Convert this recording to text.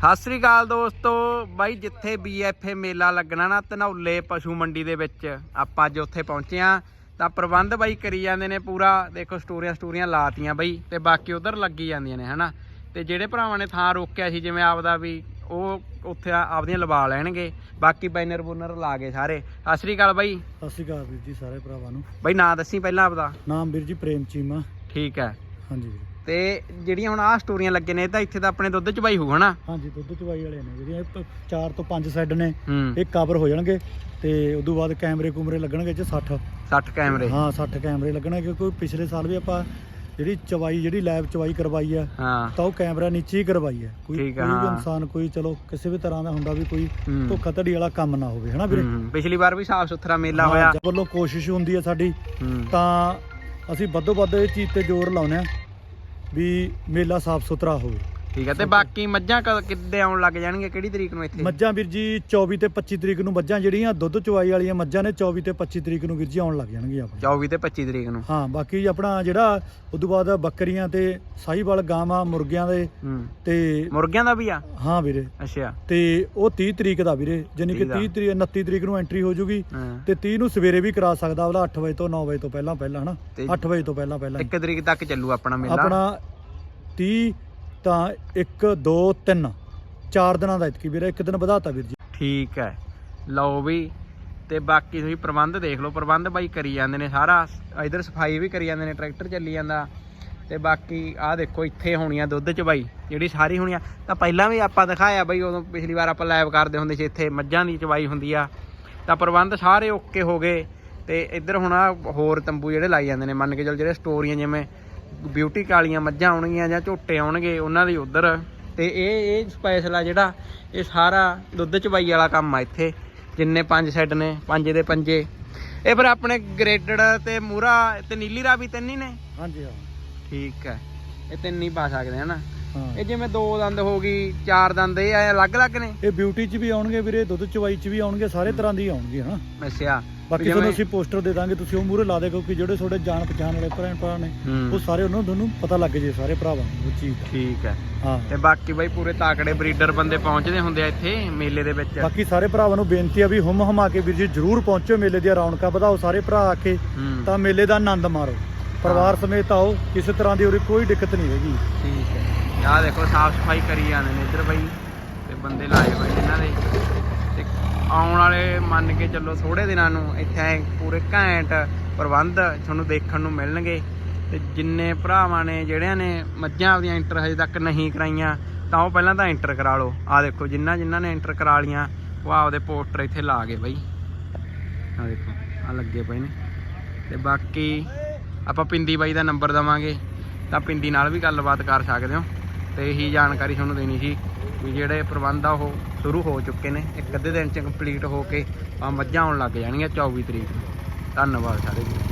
ਸਤਿ ਸ੍ਰੀ ਅਕਾਲ ਦੋਸਤੋ। ਬਾਈ ਜਿੱਥੇ ਬੀਐਫਏ ਮੇਲਾ ਲੱਗਣਾ ਨਾ ਧਨੌਲੇ ਪਸ਼ੂ ਮੰਡੀ ਦੇ ਵਿੱਚ ਆਪਾਂ ਅੱਜ ਉੱਥੇ ਪਹੁੰਚੇ ਆ ਤਾਂ ਪ੍ਰਬੰਧ ਬਾਈ ਕਰੀ ਜਾਂਦੇ ਨੇ ਪੂਰਾ। ਦੇਖੋ ਸਟੋਰੀਆਂ ਸਟੋਰੀਆਂ ਲਾਤੀਆਂ ਬਾਈ ਤੇ ਬਾਕੀ ਉਧਰ ਲੱਗੀ ਜਾਂਦੀਆਂ ਨੇ ਹਨਾ? ਤੇ ਜਿਹੜੇ ਭਰਾਵਾਂ ਨੇ ਥਾਂ ਰੋਕਿਆ ਸੀ ਜਿਵੇਂ ਆਪਦਾ ਵੀ ਉਹ ਉੱਥੇ ਆਪਦੀਆਂ ਲਵਾ ਲੈਣਗੇ। ਬਾਕੀ ਬੈਨਰ ਬੁਨਰ ਲਾ ਗਏ ਸਾਰੇ। ਸਤਿ ਸ੍ਰੀ ਅਕਾਲ ਬਾਈ। ਸਤਿ ਸ਼੍ਰੀ ਅਕਾਲ ਵੀਰ ਜੀ ਸਾਰੇ ਭਰਾਵਾਂ ਨੂੰ। ਬਾਈ ਨਾਂ ਦੱਸੀ ਪਹਿਲਾਂ ਆਪਦਾ। ਨਾਮ ਵੀਰ ਜੀ ਪ੍ਰੇਮ ਚੀਮਾ। ਠੀਕ ਹੈ। ਹਾਂਜੀ ਵੀਰ। ਤੇ ਜਿਹੜੀਆਂ ਹੁਣ ਆਹ ਸਟੋਰੀਆਂ ਲੱਗੇ ਨੇ ਇਹ ਤਾਂ ਇੱਥੇ ਤਾਂ ਆਪਣੇ ਦੁੱਧ ਚ ਬਾਈ ਹੋਊ ਹਨਾ ਹਾਂਜੀ ਦੁੱਧ ਚਵਾਈ ਵਾਲੇ ਨੇ ਜਿਹੜੀਆਂ ਇਹ ਪ- ਚਾਰ ਤੋਂ ਪੰਜ ਸੈੱਡ ਨੇ ਹੂੰ। ਇਹ ਕਵਰ ਹੋ ਜਾਣਗੇ ਤੇ ਉਦੋਂ ਬਾਅਦ ਕੈਮਰੇ ਕੁਮਰੇ ਲੱਗਣਗੇ ਇਹ 'ਚ 60 60 ਕੈਮਰੇ। ਹਾਂ 60 ਕੈਮਰੇ ਲੱਗਣਗੇ ਕਿਉਂਕਿ ਪਿਛਲੇ ਸਾਲ ਵੀ ਆਪਾਂ ਜਿਹੜੀ ਚਵਾਈ ਜਿਹੜੀ ਲੈਬ ਚਵਾਈ ਕਰਵਾਈ ਆ ਹਾਂ। ਤਾਂ ਉਹ ਕੈਮਰਾ ਨੀਚੇ ਹੀ ਕਰਵਾਈ ਆ। ਕੋਈ ਠੀਕ ਆ, ਕੋਈ ਵੀ ਹਾਂ। ਇਨਸਾਨ ਕੋਈ ਚਲੋ ਕਿਸੇ ਵੀ ਤਰ੍ਹਾਂ ਦਾ ਹੁੰਦਾ ਵੀ ਕੋਈ ਹੂੰ। ਧੋਖਾ ਧੜੀ ਵਾਲਾ ਕੰਮ ਨਾ ਹੋਵੇ ਹਨਾ ਵੀਰੇ? ਹੂੰ, ਪਿਛਲੀ ਵਾਰ ਵੀ ਸਾਫ਼ ਸੁਥਰਾ ਮੇਲਾ ਹਾਂ, ਹੋਇਆ। ਵੱਲੋਂ ਕੋਸ਼ਿਸ਼ ਹੁੰਦੀ ਆ ਸਾਡੀ ਹੂੰ। ਤਾਂ ਅਸੀਂ ਵੱਧੋ ਵੱਧ ਇਹ ਚੀਜ਼ ਤੇ ਜ਼ੋਰ ਲਾਉਂਦੇ ਆ। ਵੀ ਮੇਲਾ ਸਾਫ਼ ਸੁਥਰਾ ਹੋਵੇ। ਠੀਕ ਹੈ ਤੇ ਬਾਕੀ ਮੱਝਾਂ ਕਦ ਕਿੱਦੇ ਆਉਣ ਲੱਗ ਜਾਣਗੇ ਕਿਹੜੀ ਤਰੀਕ ਨੂੰ ਇੱਥੇ? ਮੱਝਾਂ ਵੀਰ ਜੀ 24 ਤੇ 25 ਤਰੀਕ ਨੂੰ ਮੱਝਾਂ ਜਿਹੜੀਆਂ ਦੁੱਧ ਚਵਾਈ ਵਾਲੀਆਂ ਮੱਝਾਂ ਨੇ 24 ਤੇ 25 ਤਰੀਕ ਨੂੰ ਵੀਰ ਜੀ ਆਉਣ ਲੱਗ ਜਾਣਗੀਆਂ ਆਪਣੇ। 24 ਤੇ 25 ਤਰੀਕ ਨੂੰ। ਹਾਂ ਬਾਕੀ ਆਪਣਾ ਜਿਹੜਾ ਉਦੋਂ ਬਾਅਦ ਬੱਕਰੀਆਂ ਤੇ ਸਾਹੀਵਾਲ ਗਾਵਾਂ ਮੁਰਗਿਆਂ ਦੇ ਤੇ ਮੁਰਗਿਆਂ ਦਾ ਵੀ ਆ? ਹਾਂ ਵੀਰੇ। ਅੱਛਾ। ਤੇ ਉਹ 30 ਤਰੀਕ ਦਾ ਵੀਰੇ ਜਾਨੀ ਕਿ 30 ਦਾ। 30 ਤਰੀਕ 29 ਤਰੀਕ ਨੂੰ ਐਂਟਰੀ ਹੋ ਜੂਗੀ ਤੇ 30 ਨੂੰ ਸਵੇਰੇ ਵੀ ਕਰਾ ਸਕਦਾ ਉਹਦਾ 8 ਵਜੇ ਤੋਂ 9 ਵਜੇ ਤੋਂ ਪਹਿਲਾਂ ਪਹਿਲਾਂ ਹਨਾ। ਤੇ 8 ਵਜੇ ਤੋਂ ਪਹਿਲਾਂ ਪਹਿਲਾਂ ਇੱਕ ਤਰੀਕ ਤੱਕ ਚੱਲੂ ਆਪਣਾ ਮੇਲਾ। ਆਪਣਾ 30 ਤਾਂ 1 2 3 ਚਾਰ ਦਿਨਾਂ ਦਾ ਇਤਕੀ ਵੀਰੇ, ਇੱਕ ਦਿਨ ਵਧਾਤਾ ਵੀਰ ਜੀ। ਠੀਕ ਹੈ। ਲਓ ਵੀ, ਤੇ ਬਾਕੀ ਤੁਸੀਂ ਪ੍ਰਬੰਧ ਦੇਖ ਲਓ। ਪ੍ਰਬੰਧ ਬਾਈ ਕਰੀ ਜਾਂਦੇ ਨੇ ਸਾਰਾ। ਇਧਰ ਸਫ਼ਾਈ ਵੀ ਕਰੀ ਜਾਂਦੇ ਨੇ, ਟਰੈਕਟਰ ਚੱਲੀ ਜਾਂਦਾ। ਤੇ ਬਾਕੀ ਆਹ ਦੇਖੋ, ਇੱਥੇ ਹੋਣੀਆਂ ਦੁੱਧ ਚ ਬਾਈ, ਜਿਹੜੀ ਸਾਰੀ ਹੋਣੀਆਂ। ਤਾਂ ਪਹਿਲਾਂ ਵੀ ਆਪਾਂ ਦਿਖਾਇਆ ਬਾਈ, ਉਦੋਂ ਪਿਛਲੀ ਵਾਰ ਆਪਾਂ ਲਾਈਵ ਕਰਦੇ ਹੁੰਦੇ ਸੀ ਇੱਥੇ, ਮੱਝਾਂ ਦੀ ਚਵਾਈ ਹੁੰਦੀ ਆ। ਤਾਂ ਪ੍ਰਬੰਧ ਸਾਰੇ ਓਕੇ ਹੋ ਗਏ। ਤੇ ਇੱਧਰ ਹੁਣ ਹੋਰ ਤੰਬੂ ਜਿਹੜੇ ਲਾਈ ਜਾਂਦੇ ਨੇ, ਮੰਨ ਕੇ ਚੱਲ ਜਿਹੜੇ ਸਟੋਰੀਆਂ ਜਿਵੇਂ ਬਿਊਟੀ ਕਾਲੀਆਂ ਮੱਝਾਂ ਆਉਣਗੀਆਂ ਜਾਂ ਝੋਟੇ ਆਉਣਗੇ ਉਹਨਾਂ ਦੀ ਉਧਰ। ਤੇ ਇਹ ਇਹ ਸਪੈਸ਼ਲ ਆ ਜਿਹੜਾ ਇਹ ਸਾਰਾ ਦੁੱਧ ਚਵਾਈ ਵਾਲਾ ਕੰਮ ਆ ਇੱਥੇ। ਜਿੰਨੇ ਪੰਜ ਸੈੱਡ ਨੇ ਪੰਜ ਦੇ ਪੰਜੇ। ਇਹ ਫਿਰ ਆਪਣੇ ਗ੍ਰੇਡਡ ਤੇ ਮੂਰਾ ਤੇ ਨੀਲੀ ਰਾਵੀ ਤਿੰਨ ਹੀ ਨੇ? ਹਾਂਜੀ ਹਾਂ। ਠੀਕ ਹੈ। ਇਹ ਤਿੰਨ ਹੀ ਪਾ ਸਕਦੇ ਹਨਾ ਇਹ ਜਿਵੇਂ ਦੋ ਦੰਦ ਹੋ ਗਈ ਚਾਰ ਦੰਦ ਇਹ ਐ ਅਲੱਗ-ਅਲੱਗ ਨੇ? ਇਹ ਬਿਊਟੀ 'ਚ ਵੀ ਆਉਣਗੇ ਵੀਰੇ ਦੁੱਧ ਚਵਾਈ 'ਚ ਵੀ ਆਉਣਗੇ ਸਾਰੇ ਤਰ੍ਹਾਂ ਦੀ ਆਉਣਗੇ ਹਨਾ? ਅੱਛਾ। ਬਾਕੀ ਤੁਹਾਨੂੰ ਅਸੀਂ ਪੋਸਟਰ ਦੇ ਦਾਂਗੇ ਤੁਸੀਂ ਉਹ ਮੂਰੇ ਲਾ ਦੇ ਕਿਉਂਕਿ ਜਿਹੜੇ ਤੁਹਾਡੇ ਜਾਣ ਪਛਾਣ ਵਾਲੇ ਭੈਣ ਭਰਾ ਨੇ ਉਹ ਸਾਰੇ ਉਹਨਾਂ ਨੂੰ ਤੁਹਾਨੂੰ ਪਤਾ ਲੱਗ ਜੇ ਸਾਰੇ ਭਰਾਵਾਂ ਨੂੰ ਉਹ ਚੀਜ਼ ਦਾ। ਠੀਕ ਹੈ। ਹਾਂ। ਤੇ ਬਾਕੀ ਬਾਈ ਪੂਰੇ ਤਾਕੜੇ ਬਰੀਡਰ ਬੰਦੇ ਪਹੁੰਚਦੇ ਹੁੰਦੇ ਆ ਇੱਥੇ ਮੇਲੇ ਦੇ ਵਿੱਚ। ਬਾਕੀ ਸਾਰੇ ਭਰਾਵਾਂ ਨੂੰ ਬੇਨਤੀ ਆ ਵੀ ਹੁਮ ਹਮਾ ਕੇ ਵੀਰ ਜੀ ਜਰੂਰ ਪਹੁੰਚੋ ਮੇਲੇ ਦੀਆਂ ਰੌਣਕਾਂ ਵਧਾਓ ਸਾਰੇ ਭਰਾ ਆ ਕੇ ਹੂੰ। ਤਾਂ ਮੇਲੇ ਦਾ ਆਨੰਦ ਮਾਰੋ। ਪਰਿਵਾਰ ਸਮੇਤ ਆਓ ਕਿਸੇ ਤਰ੍ਹਾਂ ਦੀ ਉਰੇ ਕੋਈ ਦਿੱਕਤ ਨਹੀਂ ਹੈਗੀ। ਠੀਕ ਹੈ। ਆਹ ਦੇਖੋ ਸਾਫ਼ ਸਫ਼ਾਈ ਕਰੀ ਜਾਂਦੇ ਨੇ ਇੱਧਰ ਬਾਈ ਤੇ ਬੰਦੇ ਲਾਏ ਆਉਣ ਵਾਲੇ ਮੰਨ ਕੇ ਚੱਲੋ ਥੋੜੇ ਦਿਨਾਂ ਨੂੰ ਇੱਥੇ ਪੂਰੇ ਘੈਂਟ ਪ੍ਰਬੰਧ ਤੁਹਾਨੂੰ ਦੇਖਣ ਨੂੰ ਮਿਲਣਗੇ। ਤੇ ਜਿੰਨੇ ਭਰਾਵਾਂ ਨੇ, ਜਿਹੜਿਆਂ ਨੇ ਮੱਝਾਂ ਆਪਦੀਆਂ ਇੰਟਰ ਹਜੇ ਤੱਕ ਨਹੀਂ ਕਰਾਈਆਂ, ਤਾਂ ਉਹ ਪਹਿਲਾਂ ਤਾਂ ਇੰਟਰ ਕਰਾ ਲਓ। ਆਹ ਦੇਖੋ ਜਿਨ੍ਹਾਂ ਜਿਨ੍ਹਾਂ ਨੇ ਇੰਟਰ ਕਰਾ ਲੀਆਂ ਉਹ ਆਪਦੇ ਪੋਸਟਰ ਇੱਥੇ ਲਾ ਗਏ ਬਾਈ। ਆਹ ਦੇਖੋ, ਆਹ ਲੱਗੇ ਪਏ ਨੇ। ਤੇ ਬਾਕੀ ਆਪਾਂ ਪਿੰਦੀ ਬਾਈ ਦਾ ਨੰਬਰ ਦਵਾਂਗੇ। ਤਾਂ ਪਿੰਦੀ ਨਾਲ ਵੀ ਗੱਲਬਾਤ ਕਰ ਸਕਦੇ ਹੋ। ਤੇ ਇਹੀ ਜਾਣਕਾਰੀ ਤੁਹਾਨੂੰ ਦੇਣੀ ਸੀ ਵੀ ਜਿਹੜੇ ਪ੍ਰਬੰਧ ਆ ਉਹ ਸ਼ੁਰੂ ਹੋ ਚੁੱਕੇ ਨੇ। ਇੱਕ ਅੱਧੇ ਦਿਨ ਚ ਕੰਪਲੀਟ ਹੋ ਕੇ ਮੱਝਾਂ ਆਉਣ ਲੱਗ ਜਾਣਗੀਆਂ 24 ਤਰੀਕ ਨੂੰ। ਧੰਨਵਾਦ ਸਾਰੇ ਜੀ।